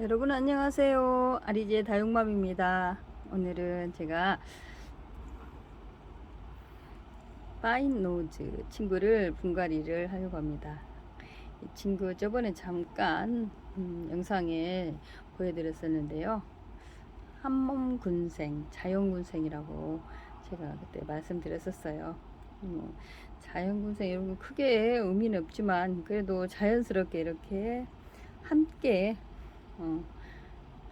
여러분 안녕하세요. 아리제 다육맘입니다. 오늘은 제가 파인노즈 친구를 분갈이를 하려고 합니다. 이 친구 저번에 잠깐 음, 영상에 보여드렸었는데요. 한몸 군생, 자연 군생이라고 제가 그때 말씀드렸었어요. 음, 자연 군생 이런 거 크게 의미는 없지만 그래도 자연스럽게 이렇게 함께 어,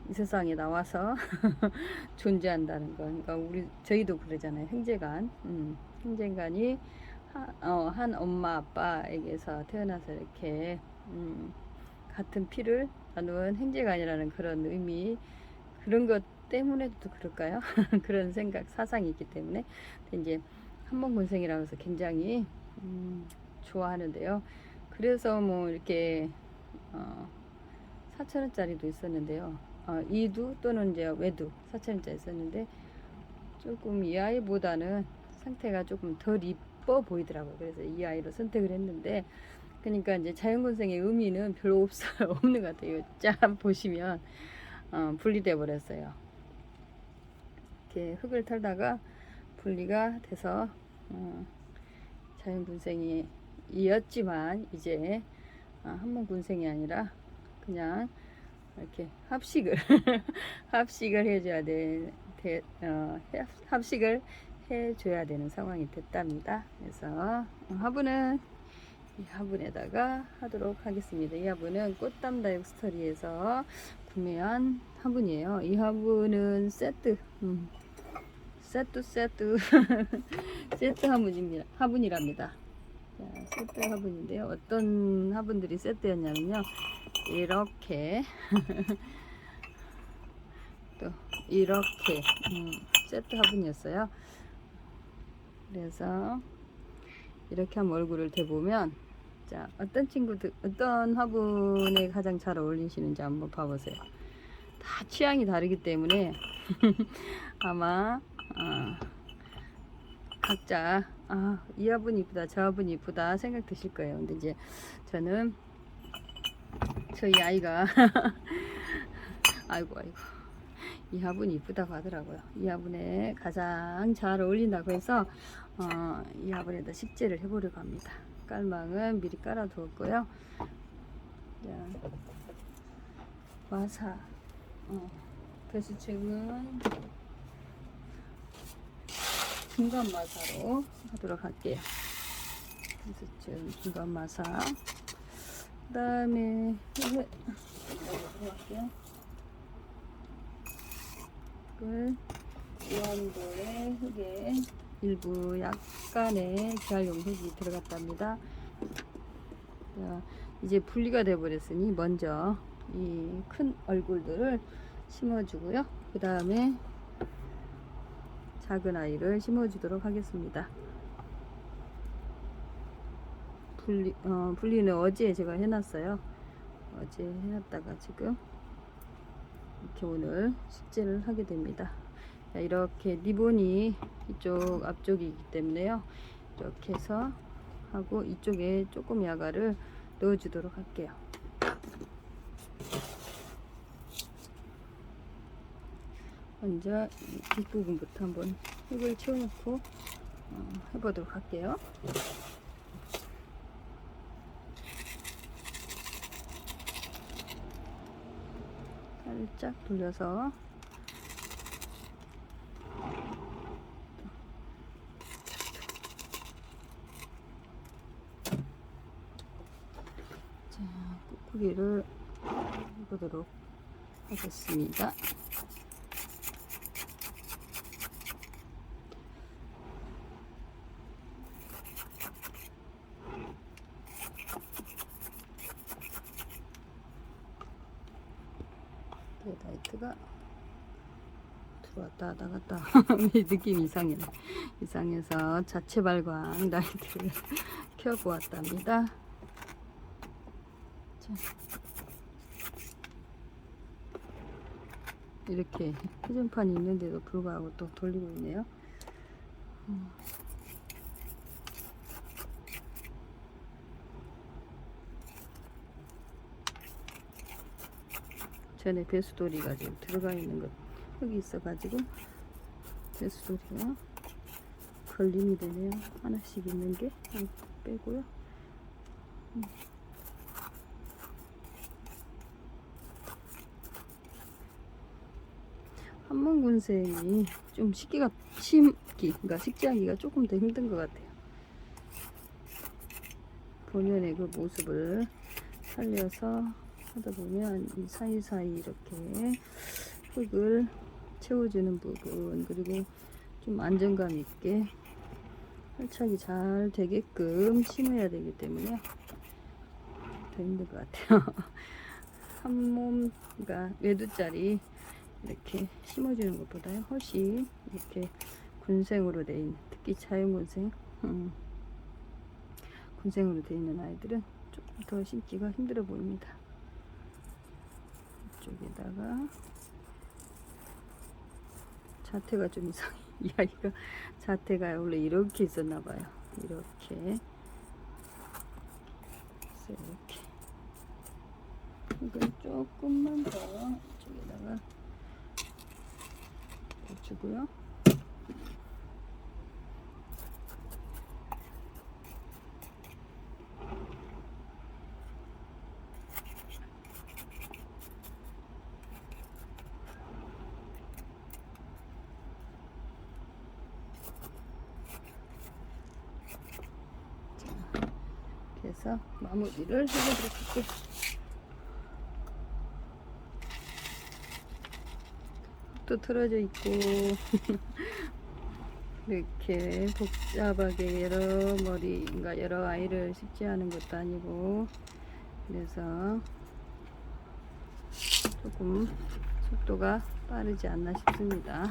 이 세상에 나와서 존재한다는 거. 그러니까 우리 저희도 그러잖아요. 형제간, 음, 형제간이 하, 어, 한 엄마 아빠에게서 태어나서 이렇게 음, 같은 피를 나눈 형제간이라는 그런 의미 그런 것 때문에도 그럴까요? 그런 생각 사상이 있기 때문에 이제 한번 군생이라고 해서 굉장히 음, 좋아하는데요. 그래서 뭐 이렇게 어, 4천원짜리도 있었는데요. 어, 이두 또는 이제 외두 4천원짜리 있었는데 조금 이 아이보다는 상태가 조금 덜 이뻐 보이더라고요. 그래서 이 아이로 선택을 했는데 그러니까 이제 자연군생의 의미는 별로 없어요. 없는 것 같아요. 짠 보시면 어, 분리돼 버렸어요. 이렇게 흙을 털다가 분리가 돼서 어, 자연군생이 이었지만 이제 어, 한문군생이 아니라 그냥 이렇게 합식을 합식을 해줘야 돼, 돼 어, 합- 합식을 해줘야 되는 상황이 됐답니다. 그래서 화분은 이 화분에다가 하도록 하겠습니다. 이 화분은 꽃담 다육 스토리에서 구매한 화분이에요. 이 화분은 세트, 음, 세트 세트 세트 화분입니다. 화분이랍니다. 자, 세트 화분인데요. 어떤 화분들이 세트였냐면요. 이렇게 또 이렇게 음, 세트 화분이었어요. 그래서 이렇게 한 얼굴을 대보면 자 어떤 친구들 어떤 화분에 가장 잘 어울리시는지 한번 봐보세요. 다 취향이 다르기 때문에 아마 어, 각자 아, 이 화분 이쁘다 저 화분 이쁘다 생각 드실 거예요. 근데 이제 저는 저희 아이가 아이고 아이고 이 화분이 이쁘다고 하더라고요. 이 화분에 가장 잘 어울린다고 해서 어, 이 화분에다 식재를 해보려고 합니다. 깔망은 미리 깔아두었고요. 자, 마사 어, 배수층은 중간 마사로 하도록 할게요. 배수층 중간 마사 그 다음에 이게 들어갈게요. 흙을 이완도의 흙에 일부 약간의 계알용 흙이 들어갔답니다. 자, 이제 분리가 되어 버렸으니 먼저 이 큰 얼굴들을 심어주고요. 그 다음에 작은 아이를 심어주도록 하겠습니다. 분리, 어, 분리는 어제 제가 해놨어요. 어제 해놨다가 지금 이렇게 오늘 숙제를 하게 됩니다. 자, 이렇게 리본이 이쪽 앞쪽이기 때문에요. 이렇게 해서 하고 이쪽에 조금 야가를 넣어주도록 할게요. 먼저 이 뒷부분부터 한번 흙을 채워놓고 어, 해보도록 할게요. 살짝 돌려서 자, 꾹꾹이를 해보도록 하겠습니다. 라이트가 들어왔다 나갔다 느낌 이상해 이상해서 자체 발광 라이트를 켜보았답니다. 자, 이렇게 회전판이 있는데도 불구하고 또 돌리고 있네요. 음. 전에 배수돌이가 지금 들어가 있는 것 흙이 있어가지고 배수돌이가 걸림이 되네요. 하나씩 있는 게 어, 빼고요. 음. 한문군생이 좀 식기가 심기, 그러니까 식지하기가 조금 더 힘든 것 같아요. 본연의 그 모습을 살려서 하다 보면 이 사이사이 이렇게 흙을 채워주는 부분 그리고 좀 안정감 있게 활착이 잘 되게끔 심어야 되기 때문에 더 힘든 것 같아요. 한 몸, 그러니까 외두짜리 이렇게 심어주는 것보다요 훨씬 이렇게 군생으로 돼 있는 특히 자연군생 음, 군생으로 돼 있는 아이들은 조금 더 심기가 힘들어 보입니다. 이쪽에다가 자태가 좀 이상해. 이 아이가 자태가 원래 이렇게 있었나 봐요. 이렇게. 이렇게. 이건 조금만 더 이쪽에다가 주고요. 그래서 마무리를 해보도록 할게요. 또 틀어져 있고 이렇게 복잡하게 여러 머리인가 여러 아이를 식재하는 것도 아니고 그래서 조금 속도가 빠르지 않나 싶습니다.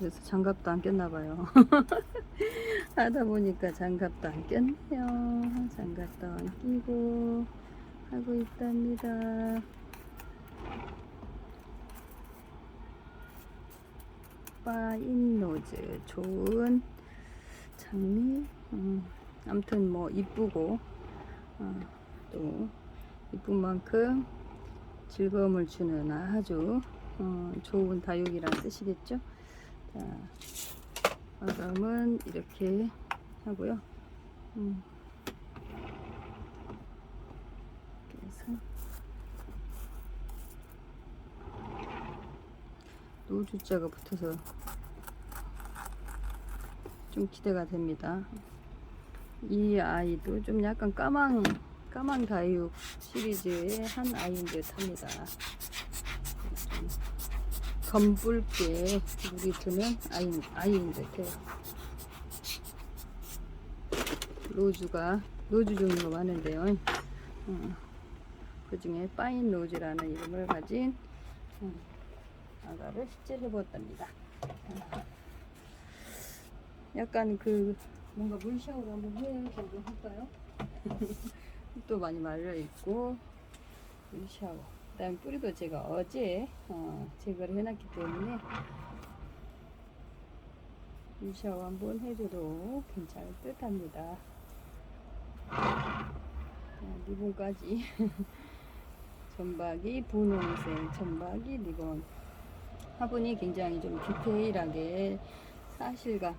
그래서 장갑도 안 꼈나 봐요. 하다 보니까 장갑도 안 꼈네요. 장갑도 안 끼고 하고 있답니다. 파인노즈 좋은 장미 음, 아무튼 뭐 이쁘고 어, 또 이쁜 만큼 즐거움을 주는 아주 어, 좋은 다육이라는 뜻이겠죠. 자, 마감은 이렇게 하고요. 음. 노주자가 붙어서 좀 기대가 됩니다. 이 아이도 좀 약간 까망 까망 다육 시리즈의 한 아이인 듯합니다. 좀 검붉게 물이 드는 아이, 아이인 듯해요. 로즈가 로즈 종류가 많은데요. 어, 그 중에 파인 로즈라는 이름을 가진 음, 아가를 식재해 보았답니다. 어, 약간 그 뭔가 물 샤워를 한번 해보도록 할까요? 또 많이 말려 있고 물 샤워. 그다음 뿌리도 제가 어제 어, 제거를 해놨기 때문에 물 샤워 한번 해줘도 괜찮을 듯 합니다. 자, 리본까지 전박이 분홍색 전박이 리본 화분이 굉장히 좀 디테일하게 사실감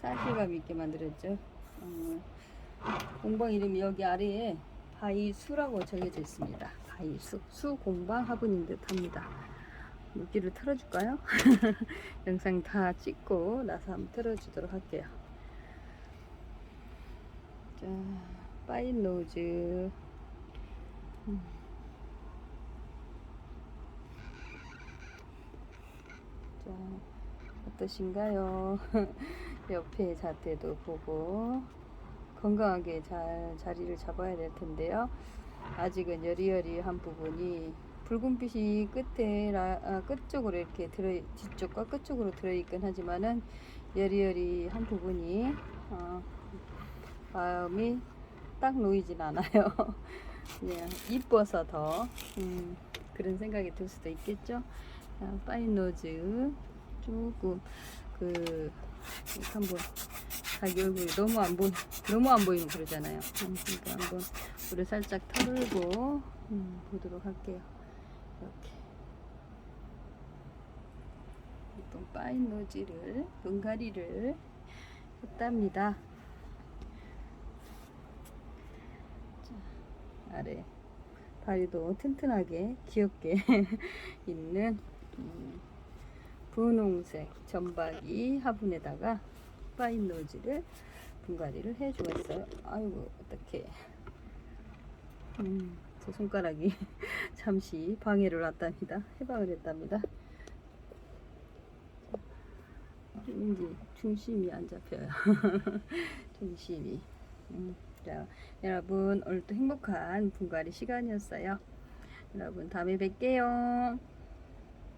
사실감 있게 만들었죠. 어, 공방 이름이 여기 아래에 바이수라고 적혀져 있습니다. 바이수 수공방 화분인 듯 합니다. 물기를 틀어줄까요? 영상 다 찍고 나서 한번 틀어주도록 할게요. 자, 파인 노즈. 음. 자, 어떠신가요? 옆에 자태도 보고 건강하게 잘 자리를 잡아야 될 텐데요. 아직은 여리여리한 부분이 붉은빛이 끝에 라, 아, 끝쪽으로 이렇게 들어 뒤쪽과 끝쪽으로 들어있긴 하지만은 여리여리한 부분이 어, 마음이 딱 놓이진 않아요. 이뻐서 더 음, 그런 생각이 들 수도 있겠죠. 자, 파인 노즈 조금 그 한번 자기 얼굴이 너무 안 보이 너무 안 보이면 그러잖아요. 음, 그러니까 한번 물을 살짝 털고 음, 보도록 할게요. 이렇게 이쁜 파인 노즈를 분갈이를 했답니다. 자, 아래 다리도 튼튼하게 귀엽게 있는 음, 분홍색 점박이 화분에다가 파인 노즈를 분갈이를 해주었어요. 아이고 어떡해. 음, 제 손가락이 잠시 방해를 왔답니다. 해방을 했답니다. 왠지 중심이 안 잡혀요. 중심이. 음, 자, 여러분 오늘도 행복한 분갈이 시간이었어요. 여러분 다음에 뵐게요.